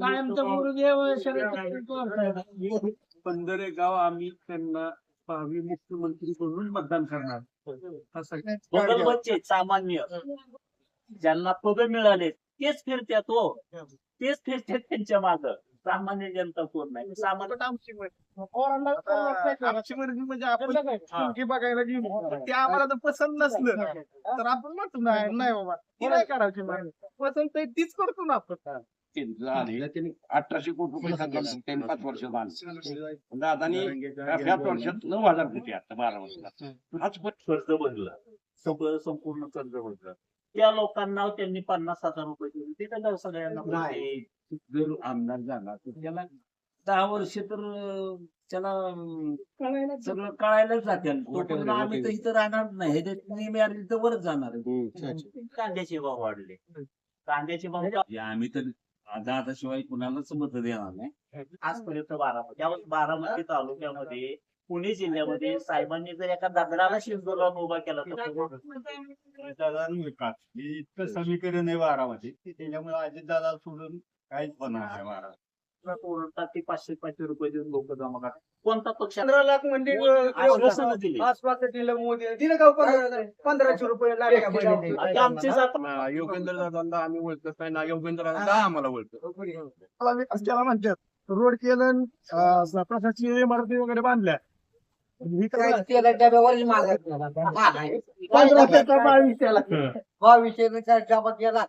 कायमचा गुरुदेव शरद. पंधरे गाव आम्ही त्यांना भावी मुख्यमंत्री म्हणून मतदान करणार. सामान्य. ज्यांना पद मिळाले तेच फिरत्यात हो. तेच फिरतात त्यांच्या माग. सामान्य जनता कोण नाही? म्हणजे आपण बघायला गेलो. ते आम्हाला जर पसंत नसलं. तर आपण म्हणतो नाही बाबा. ती नाही करायची. पसंत तीच करतो ना आपण. त्यांनी अठराशे कोटी रुपये सांगितलं त्यांनी पाच वर्ष बांधलं. दादानी ह्याच वर्षात नऊ हजार कोटी आता बारा वर्षात. हाच पण कर्ज भरलं. संपूर्ण कर्ज भरलं. त्या लोकांना त्यांनी पन्नास हजार रुपये दिले. ते त्यांना सगळ्यांना. जर आमदार झाला तर त्याला दहा वर्ष तर त्याला सगळं कळायलाच जाते. Whatever, तोपर्यंत आम्ही तर. इथं राहणार नाही. हे वरच जाणार आहे. कांद्याचे भाव वाढले. कांद्याचे भाव म्हणजे आम्ही तर दादाशिवाय कुणालाच मत देणार नाही. आजपर्यंत बारामती त्यावेळेस बारामती तालुक्यामध्ये पुणे जिल्ह्यामध्ये साहेबांनी जर एका दगडाला शिंदोला उभा केला तर विकास. इतकं समीकरण आहे बारामध्ये त्याच्यामुळे अजित दादा सोडून काहीच बनणार नाही ते पाचशे पाचशे रुपये देऊन लोक जमा करतात. कोणता पक्ष? पंधरा लाख म्हणजे आश्वासनं दिली. आश्वासन दिलं मोदी? दिलं का हो पंधरा पंधराशे रुपये बहिणीने. आता आमचे जात योगेंद्र दादांना आम्ही ओळखत नाही. ना योगेंद्र दादा आम्हाला ओळखतो मला विकास केला म्हणतात रोड केलं अं, प्रशासकीय इमारती वगैरे बांधल्या. ही तर- तेला डब्यावरच मागत त्याला. बावीसशे डबा गेला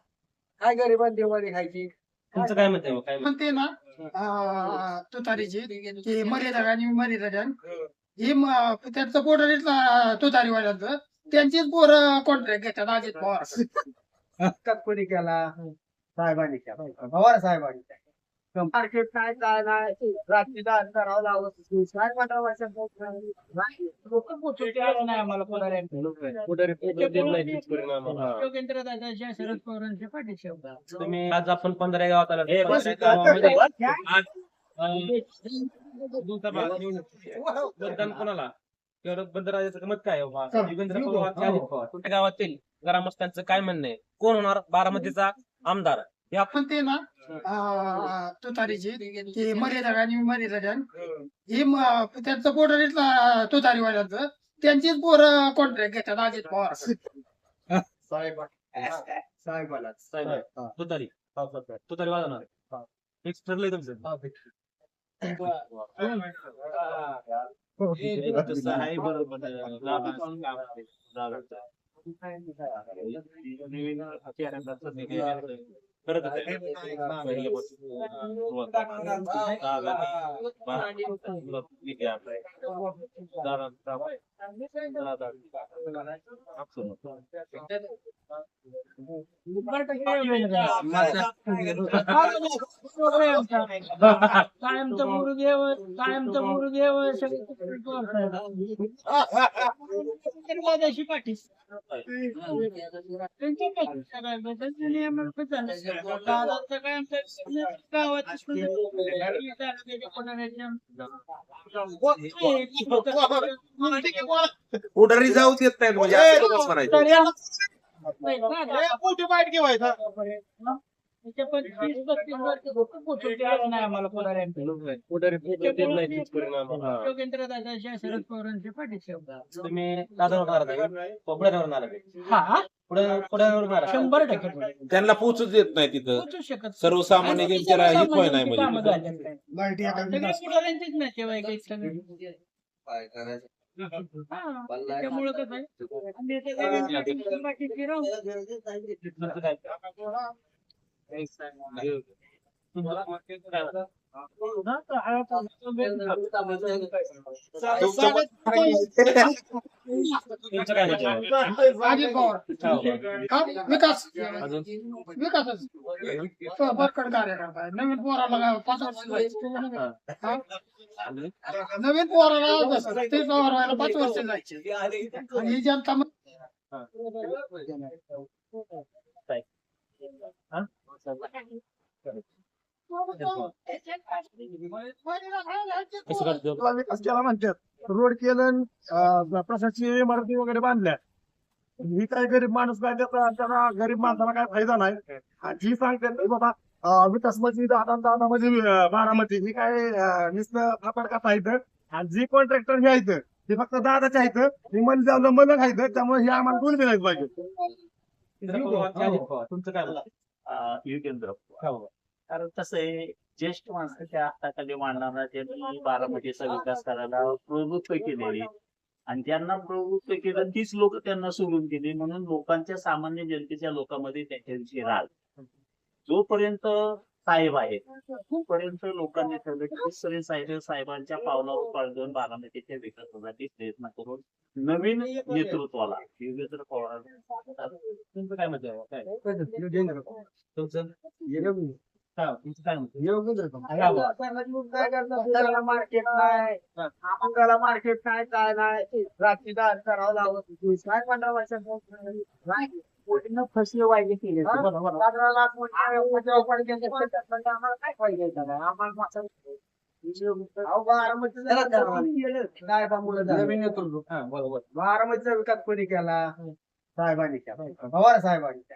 काय गरिबांनी दिवाळी खायची? तुमचं काय मत आहे काय पण ते ना अं, तुतारीची की मर्यादा आणि मर्यादा ही. म- त्यांचं पोटर तुतारीवाल्याचं. त्यांचीच पोर कॉन्ट्रॅक्ट घेतात अजित पवार. केला. साहेबांनी केला. पवार साहेबांनी केला. मार्केट काय काय नाही. रात्री दार करावं लागत काय पंधरा दादाच्या शरद पवारांच्या पाठीशी तुम्ही आज आपण पंधरा गावात आला हे मतदान कोणाला? बंदराजाचं मत काय आहे बाबा? युगेंद्र पवार पवार तुमच्या गावातील ग्रामस्थांचं काय म्हणणं आहे? कोण होणार बारामतीचा आमदार? या पण ते ना अं, तुतारीची की मर्यादा आणि मर्यादा ही. म- त्यांचं पोटर तुतारीवाल्याचं त्यांचीच पोर कॉन्ट्रॅक्ट घेतात अजित पवार. साहेबाला तुतारी. तुतारी वाजवणार फिक्स ठरलंय तुमचं. तसं आहे बरोबर करत आहे. कायमचा गुरुदेव कायमचा गुरुदेव शरद पवार कुठरी जाऊच येत नाही म्हणजे सगळ्यांना. त्यांच्या नियमानुसार योगेंद्र दादाच्या शरद पवारांच्या तुम्ही दादावर हा पुढे शंभर टक्के. त्यांना पोचूच देत नाही तिथं. पोचू शकत सर्वसामान्य होय नाही कामं म्हणजे? झालेली आहेत. बालटी एका सगळे विकास पुढाऱ्यांचेच नातेवाईक आहेत सगळे. हा, त्यामुळं कसं आहे? आम्ही आता काही बाकीचे राहू. पवार विकास विकासच बरकड कार्यकर्ता आहे. नवीन पोराला काय पाच वर्ष जायचे हा? नवीन पोराला तेच ते पवार व्हायला पाच वर्ष जायचे आणि ही जनता मग तुला विकास केला म्हणतात रोड केलं प्रशासकीय इमारती वगैरे बांधल्या. ही काय गरीब माणूस काय त्याचा त्याला गरीब माणसाला काय फायदा नाही. आणि जी सांगतात की बाबा अं, विकास म्हणजे दादा दादा म्हणजे बारामती ही काय नुसतं फापड कथा आहेत आणि जी कॉन्ट्रॅक्टर हे आहेत ते फक्त दादाचे आहेत. हे मन जावलं मन आहेत त्यामुळे हे आम्हाला दोन दिलाच पाहिजे. की तुमचं काय युगेंद्र हो, हो. कारण कसं आहे ज्येष्ठ माणसाच्या हाताखाली मांडणारा ज्यांनी बारामतीचा विकास करायला प्रवृत्त केलेली. आणि ज्यांना प्रवृत्त केलं तीच लोक त्यांना सोडून गेली. म्हणून लोकांच्या सामान्य जनतेच्या लोकांमध्ये त्यांच्याविषयी राग. जोपर्यंत साहेब आहेत. तोपर्यंत लोकांनी ठरवलं की सगळे साहेब साहेबांच्या पावलावर पाळ घेऊन बारामतीच्या विकासासाठी प्रयत्न करून नवीन नेतृत्वाला युगेंद्र पवार. तुमचं काय मत काय? तुमचं? तुमचं काय? त्याला मार्केट नाही. मार्केट नाही काय नाही. रात्री करावं लागत. काय पंधरा वर्षात फसले पाहिजे केले केलं केलं. साहेबामुळे झालं. नवीन नेतृत्व. हा, बरोबर. बारामतीचा विकास कोणी केला? साहेबांनी केला. पवार साहेबांनी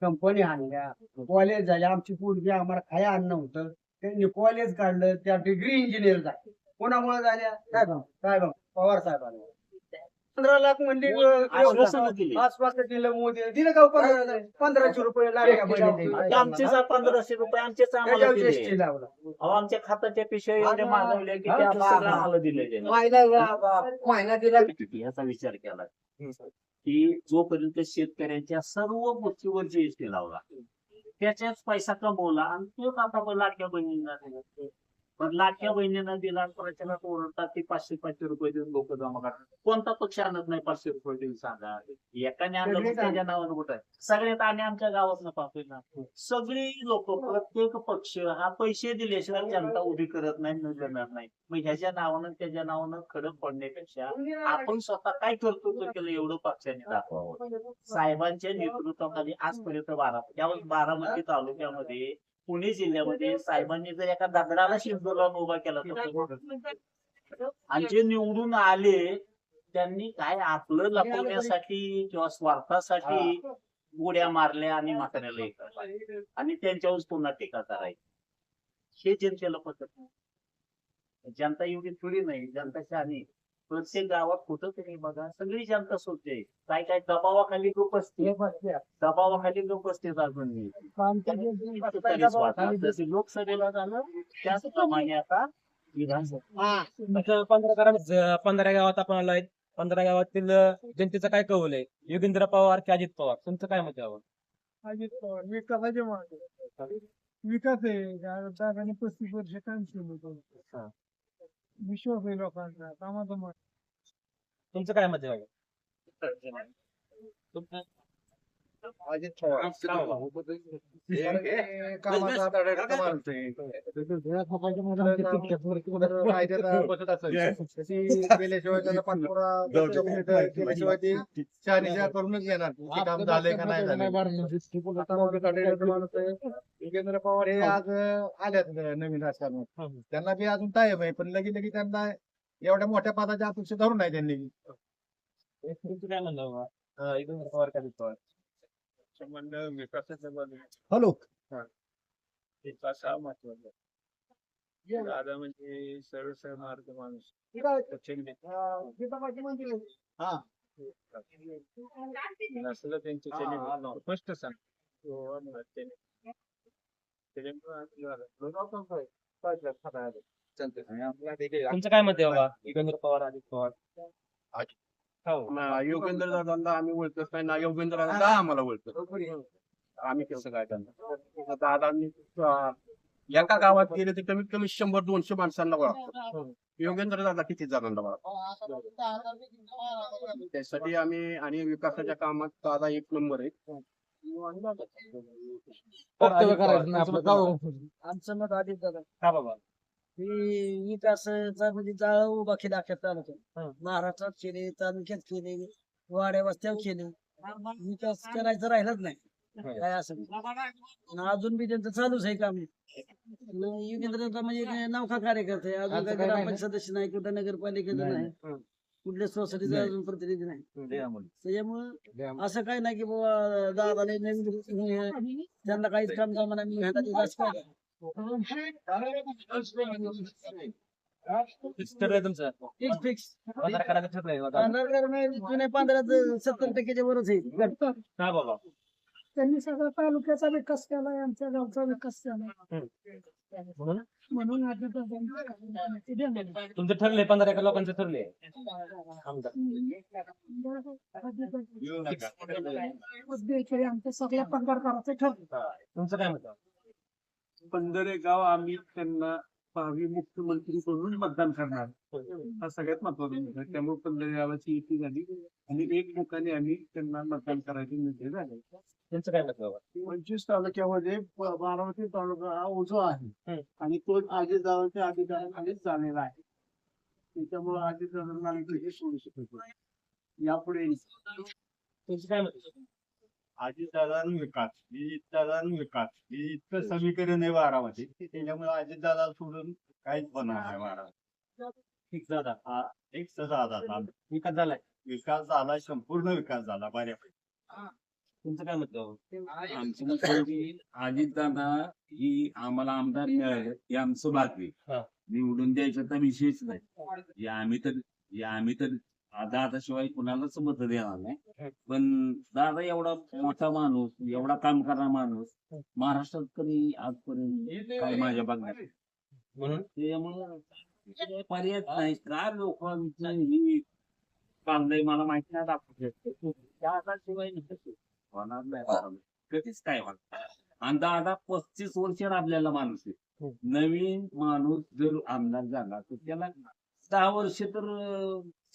कंपनी आणल्या कॉलेज झाले. आमची पोरगी आम्हाला काय अन्न होतं. त्यांनी कॉलेज काढलं. त्या डिग्री इंजिनियर झाले. कोणामुळे झाल्या? साहेब साहेब पवार साहेबांनी पंधरा लाख म्हणजे आश्वासनं दिली. आसपास दिलं मोदी. दिलं का हो पंधरा पंधराशे रुपये? आता आमचेच पंधराशे रुपये आमचेच आम्हाला त्याच्यावर दिले GST लावला. अहो आमच्या खात्याच्या पिशव्या एवढ्या मागवल्या की त्या सगळं आम्हाला दिले त्याने. महिना दिला. याचा विचार केला. की जोपर्यंत शेतकऱ्यांच्या सर्व गोष्टीवर जीएसटी लावला त्याच्याच पैसा कमवला आणि तोच आता मग लाडक्या बहिणींना पण लाडक्या बहिणींना दिला प्रचारात ओरडतात ते पाचशे पाचशे रुपये देऊन लोक जमा करतात कोणता पक्ष आणत नाही पाचशे रुपये देऊन सांगा. एकाने आणलं तर त्याच्या नावानं कुठं? सगळ्यात आणि आमच्या गावात पाहतोय ना. सगळी लोक प्रत्येक पक्ष हा पैसे दिल्याशिवाय जनता उभी करत नाही न देणार नाही. मग ह्याच्या नावानं त्याच्या नावानं खडक पडण्यापेक्षा आपण स्वतः काय करतो तो केलं एवढं पक्षाने दाखवावं. साहेबांच्या नेतृत्वाखाली आजपर्यंत बारा त्यावेळेस बारामती तालुक्यामध्ये पुणे जिल्ह्यामध्ये साहेबांनी जर एका दगडाला शिंदोला उभा केला तर आणि जे निवडून आले त्यांनी काय आपलं लपवण्यासाठी किंवा स्वार्थासाठी गोड्या मारल्या आणि म्हाताऱ्याला. आणि त्यांच्यावर पुन्हा टीका करायची हे जनतेला नाही. जनता एवढी थोडी नाही जनता शहाणी. प्रत्येक गावात कुठं तरी बघा सगळी जनता सोडते काय काय दबावाखाली लोक असते दबावाखाली लोक असते लोकसभेला झालं त्याचप्रमाणे आता विधानसभा. पंधरा गावात पंधरा गावात आपण आलोय पंधरा गावातील जनतेचा काय कौल आहे? योगेंद्र पवार की अजित पवार? तुमचं काय मत यावर? अजित पवार विकासाचे मागे. विकास आहे. पस्तीस वर्ष काम केलं. विश्वास आहे लोकांचा कामाचं मत तुमचं काय मत आहे यावर? तुमचं अजित पवार करूनच काम झालंय का नाही. योगेंद्र पवार हे आज आल्यात नवीन राजकारणात. त्यांना बी अजून टाईम आहे पण लगी लगी त्यांना एवढ्या मोठ्या पदाच्या अपेक्षा धरून नाही त्यांनी. काय? अं, योगेंद्र पवार की पवार संबंध हॅलो. विकास हा महत्त्वाचा दादा म्हणजे सरळ सरळ मार्ग माणूस. नसलं त्यांच्या स्पष्ट सांग. हो, त्याने. तुमचं काय मत आहे बाबा? योगेंद्र पवार अजित पवार. ना, योगेंद्र दादांना आम्ही ओळखत नाही ना योगेंद्र दादा आम्हाला ओळखत आम्ही कसं काय करणार दादांनी अं, एका गावात गेले तर कमीत कमी शंभर दोनशे माणसांना ओळखतो योगेंद्र दादा किती जणांना ओळखतो त्यासाठी आम्ही आणि विकासाच्या कामात दादा एक नंबर आहे. आमचं मत आधीच दादा. का बाबा. ही विकासाचा म्हणजे जाळ उभा केला अख्या. तालुक्यात. महाराष्ट्रात केले तालुक्यात केले वाड्या वस्त्यावर केले. विकास करायचं राहिलाच नाही. काय असं? अजून बी त्यांचं चालूच आहे काम. युगेंद्र म्हणजे नावखा कार्यकर्ता? आहे अजून काय ग्रामपंचायत सदस्य नाही कुठं नगरपालिकेचं नाही. कुठल्या सोसायटीचा अजून प्रतिनिधी नाही. त्याच्यामुळे असं काही नाही की बाबा दादाने नवीन त्यांना काहीच काम जमा नाही. करायचं. जुन्या पंधराच सत्तर टक्क्याच्या वरच आहे. हा बाबा त्यांनी सगळा तालुक्याचा विकास केलाय आमच्या गावचा विकास केलाय म्हणून. तुमचं ठरलंय पंधरा एका लोकांचं उद्देश आमच्या सगळ्या पगारदाराचं ठरलं. तुमचं काय मत पंधरे गाव आम्ही त्यांना भावी मुख्यमंत्री म्हणून मतदान करणार हा सगळ्यात महत्त्वाचा मुद्दा आहे. त्यामुळे पंधरे गावाची युती झाली आणि एक मुखाने आम्ही त्यांना मतदान करायचे निर्णय झाले तुमचं काय मत बाबा पंचवीस तालुक्यामध्ये ब- बारामती तालुका हा उजवा आहे. आणि तो आजी गावाच्या अधिकाराखालीच झालेला आहे त्याच्यामुळे आजी हे सोडू शकत नाही. यापुढे तुमचं काय मत अजितदादान विकास अजितदादान विकास. हे इतकं समीकरण आहे बारामध्ये त्याच्यामुळे अजितदादा सोडून काहीच बनणार नाही दादा हा एक दादा. विकास झालाय. विकास झाला संपूर्ण विकास झाला बऱ्यापैकी. तुमचं काय बाबा आमचं मत आहे की अजितदादा ही आम्हाला आमदार मिळाले ही आमचं भाग्य हा. निवडून द्यायचा तर विषयच नाही. हे. आम्ही तर हे आम्ही तर दादा शिवाय कुणालाच मत देणार नाही. पण दादा एवढा मोठा माणूस एवढा काम करणारा माणूस महाराष्ट्रात कधी आजपर्यंत काय माझ्या बघण्यात? म्हणून? त्यामुळे पर्याय नाही. का लोकांचं ही बांधलंय मला माहिती नाही दाखवत त्याशिवाय होणार नाही. कधीच काय होणार आणि दादा पस्तीस वर्ष आपल्याला माणूस आहे. नवीन माणूस जर आमदार झाला तर त्याला दहा वर्ष तर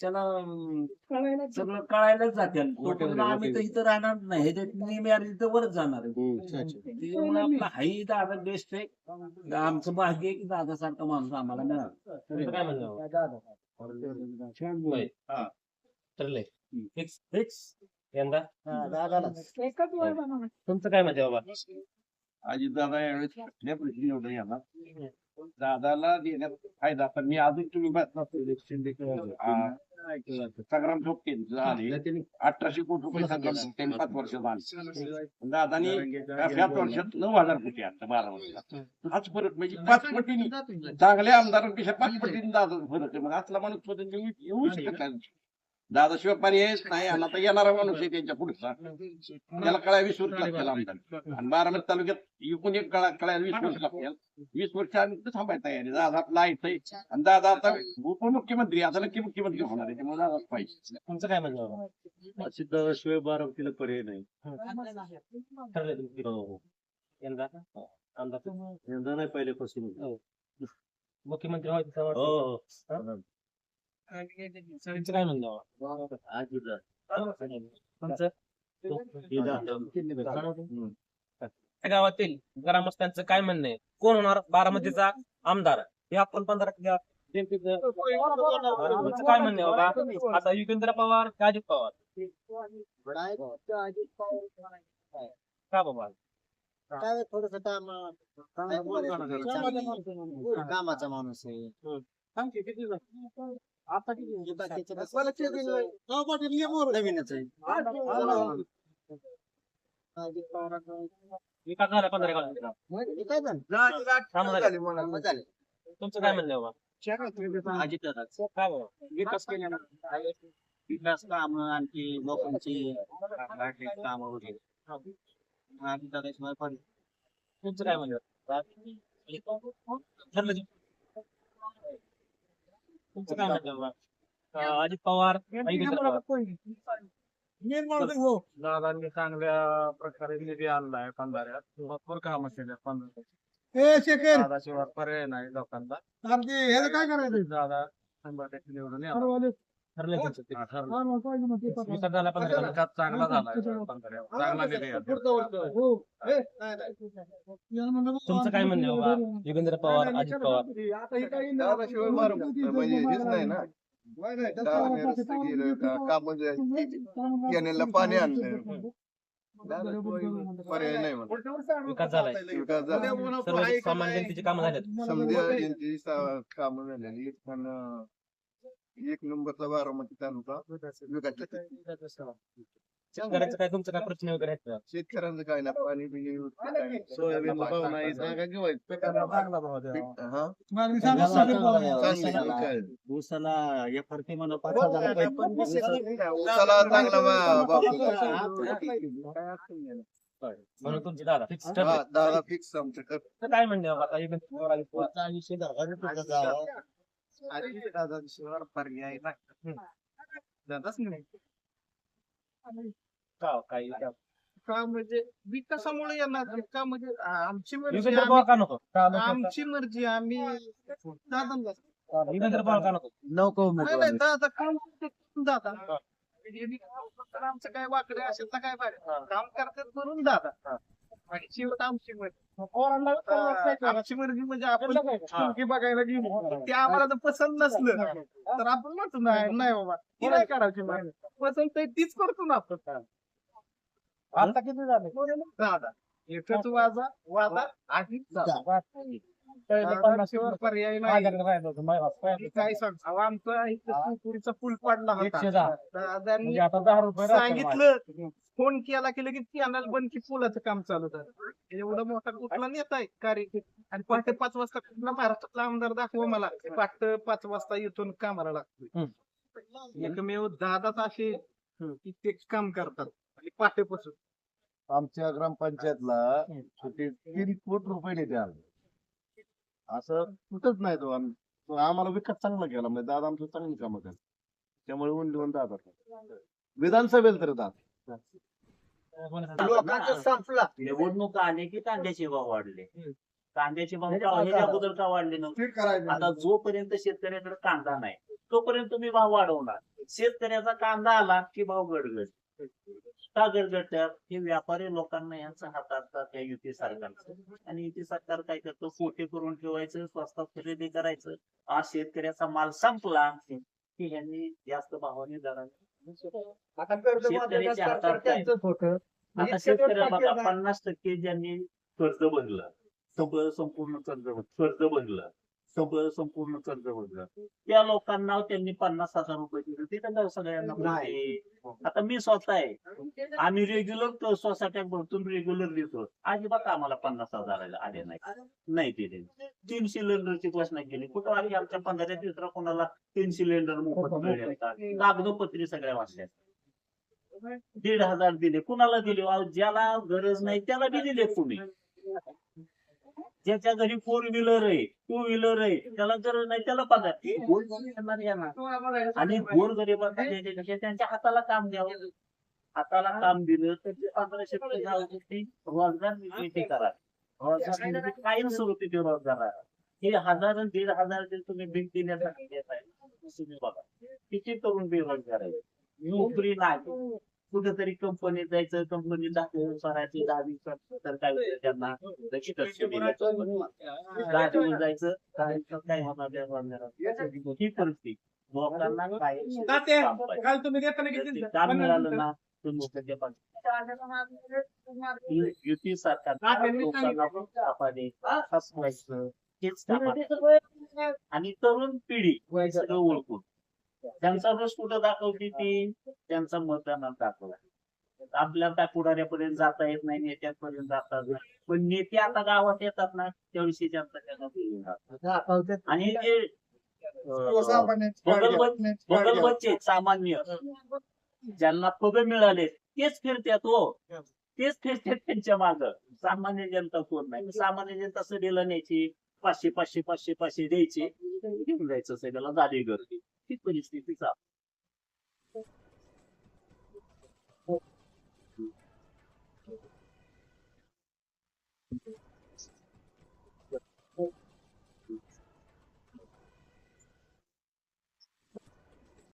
त्याला सगळं कळायलाच जाते आम्ही तर इथं राहणार नाही. ह्याच्यात निम्यारी तर वरच जाणार आपला हाही दादा बेस्ट आहे. आमचं भाग्य आहे की दादासारखा माणूस आम्हाला मिळाला. हा. Fix fix. यंदा? तुमचं काय मत आहे बाबा? अजितदादा यावेळेस कुठल्या प्रश्न निवडून येणार? दादाला देण्यात फायदा पण मी अजून तुम्ही संग्राम सोबते झाले अठराशे कोटी रुपये संग्राम त्यांनी पाच वर्षात आले दादानी पाच वर्षात नऊ हजार कोटी आता बारा वर्षात. हाच फरक म्हणजे पाच पटीने. चांगल्या आमदारांपेक्षा पाच पटीने दादा फरक आहे. मग असला माणूस येऊ येऊ शकत नाही. दादाशिवाय पर्यायच नाही आणि आता येणारा माणूस आहे त्यांच्या पुढचा. त्याला कळाय वीस वर्ष लागतील आमदार. आणि बारामती तालुक्यात एकूण एक कळा कळायला वीस वर्ष लागतील. वीस वर्ष आम्ही तिथं थांबायला तयार आहे. दादा आपला आहे आणि दादा आता उपमुख्यमंत्री आता नक्की मुख्यमंत्री होणार आहे. त्यामुळे दादाच पाहिजे. तुमचं काय म्हणणं बाबा अजितदादाशिवाय बारामतीला पर्याय नाही. ठरलंय तुमचं. यंदा? आमदार? यंदा नाही पहिल्यापासून. मुख्यमंत्री व्हायचं असं वाटतं? हा? तुमचं काय म्हणणं गावातील ग्रामस्थांचं काय म्हणणं आहे? कोण होणार? बारामतीचा आमदार. हे आपण पंधरा काय म्हणणं बाबा? आता युगेंद्र पवार का अजित पवार. का बाबा? काय? थोडस काम कामाचा माणूस आहे. आता नवीनच आहे. विकास झाला पंधरा गावाचा. तुमचं काय म्हणणं आहे बाबा? अजित दादा. काय बाबा? विकास केला विकास काम आणखी लोकांची काम वगैरे अजित पण तुमचं काय म्हणणं आहे? ठरलं ते? तुमचं काय म्हणणं अं, अजित पवार युगेंद्र पवार. दादांनी चांगल्या प्रकारे निधी आणलाय पंधऱ्यात भरपूर कामं केल्या पंधरा ए शेखर! दादाशिवाय पर्याय नाही लोकांना. दादा शंभर टक्के निवडून येणार. तुमचं ते. हा, ठरलं. हा, मग पाहिजे मग ते पकडा. विकास झाला पंधरा गावाचा. विकास चांगला. चांगला आहे. हो. ए, या म्हणलं बघ, तुमचं काय म्हणणं आहे बाबा युगेंद्र पवार अजित पवार आता हे काही दादाशिवाय बारामती म्हणजे हेच नाही ना गावाने रस्ते केलं, का- कामं जे आहेत, कॅनेलला पाणी आणलं. पर्याय नाही म्हणून. विकास झालाय विकास झाला. सर्व सामान्य जनतेची कामं झाल्यात समजा यांची कामं झालेली पण अं, एक नंबरचा बारामती तालुका. विकास शेतकऱ्याचं काय तुमचं काय प्रश्न वगैरे आहेत का? शेतकऱ्यांचं काय ना पाणी बिणी सोयाबीन भाव नाही जागा घेवायचं. हा? काय दिवसाला एफ आर पी म्हणून पाच हजार रुपये. उसाला चांगला भाव- भाव. म्हणून तुमची दादा फिक्स हा, फिक्स काय म्हणणे बाबा आता इकडे पोरं आली, पोरं. पर्याय दादाच नाही. का काय काय? का? म्हणजे विकासामुळे येणार का म्हणजे आमची मर्जी? आमची मर्जी आम्ही का नको. दादा काम करते दादा. हे. आमचं काय वाकडे असेल तर काय पाहिजे काम करतात म्हणून दादा. आमची म्हणजे आपण मुलगी बघायला गेलो ते आम्हाला जर पसंत नसलं. तर आपण म्हणतो नाही नाही बाबा ती नाही करायची. पसंत आहे तीच करतो ना आपण. आता किती झाले? दादा एकच वाजा वाजा आणि पर्याय नाही. काय आमचा इथं पुरीचा पूल पडला होता. दादांनी म्हणजे सांगितलं फोन केला की लगेच कॅनल बंद की पुलाचं काम चालू झालं. एवढा मोठा कुठला नेता आहे कार्य आणि पहाटे पाच वाजता कुठला महाराष्ट्रातला आमदार दाखवा मला. पहाटे पाच वाजता इथून कामाला लागतो एकमेव दादाच असे की ते काम करतात. आणि पहाटेपासून. आमच्या ग्रामपंचायतला छोटे तीन कोटी रुपये नेते आले. असं कुठंच नाही तो. आम्ही तो आम्हाला विकास चांगला केला म्हणजे दादा आमचं चांगली कामं केली त्यामुळे ऊन देऊन दादा विधानसभेला तर दादा. लोकांचं संपला. निवडणूक आली की कांद्याचे भाव वाढले. कांद्याचे भाव का ह्याच्या अगोदर का वाढले नव्हते? आता जोपर्यंत शेतकऱ्याकडे कांदा नाही तोपर्यंत तुम्ही भाव वाढवणार. शेतकऱ्याचा कांदा आला की भाव गडगड. का गडगडतात हे व्यापारी लोकांना यांचा हात असतात त्या युती सरकारचं. आणि युती सरकार काय करतं? पोटे करून ठेवायचं स्वस्तात खरेदी करायचं. आज शेतकऱ्याचा माल संपला की ह्यांनी जास्त भावाने दराने शेतकऱ्याच्या हातात काय? आता शेतकऱ्याला बघा पन्नास टक्के ज्यांनी कर्ज भरलं. सगळं संपूर्ण कर्ज कर्ज भरलं. सगळं संपूर्ण कर्ज भरलं त्या लोकांना त्यांनी पन्नास हजार रुपये दिले. ते त्यांना सगळ्यांना. आता मी स्वतः आहे. आम्ही रेग्युलर सोसायट्या भरतून रेग्युलर देतो. अजिबात आम्हाला पन्नास हजार आले नाही. नाही दिले. तीन सिलेंडरची घोषणा केली. कुठं आली? आमच्या पंधरा दिवसाला कोणाला तीन सिलेंडर मोफत मिळेल कागदोपत्री सगळ्या वाचल्या दीड हजार दिले. कुणाला दिले? ज्याला गरज नाही त्याला बी दिले तुम्ही ज्याच्या घरी फोर व्हीलर आहे टू व्हीलर आहे त्याला गरज नाही त्याला पगार. गोरगरिबांना. आणि गोर गरिबांना देण्यापेक्षा त्यांच्या हाताला काम द्यावं. हाताला काम दिलं तर ते पंधराशे रोजगार निर्मिती करा. रोजगार निर्मिती कायमस्वरूपी ते रोजगार हे हजार दीड हजार जे तुम्ही भीक देण्यासाठी देत आहे तुम्ही बघा. किती तरुण बेरोजगार आहे नोकरी नाही. कुठेतरी कंपनीत जायचं कंपनी दाखवून करायची दहा दिवसात तर काय होतं त्यांना? जायचं काय काय होणार? ही परिस्थिती. लोकांना काय. काल तुम्ही काम मिळालं ना युती सरकार. आणि तरुण पिढी सगळं ओळखून. त्यांचा रस कुठं दाखवते ती? त्यांचा मतदानात दाखवला आपल्याला काय पुढाऱ्यापर्यंत जाता येत नाही नेत्यापर्यंत जाता नाही. पण नेते आता गावात येतात ना त्याविषयी त्यांना राहतो. आणि बगलबत बगलबच्चे सामान्य. ज्यांना पद मिळाले तेच फिरतात हो. तेच फिरतात त्यांच्या माग. सामान्य जनता कोण नाही? सामान्य जनता सडेला न्यायची. पाचशे पाचशे पाचशे पाचशे द्यायचे. घेऊन जायचं सगळ्याला झाली गर्दी तीच परिस्थिती चालू.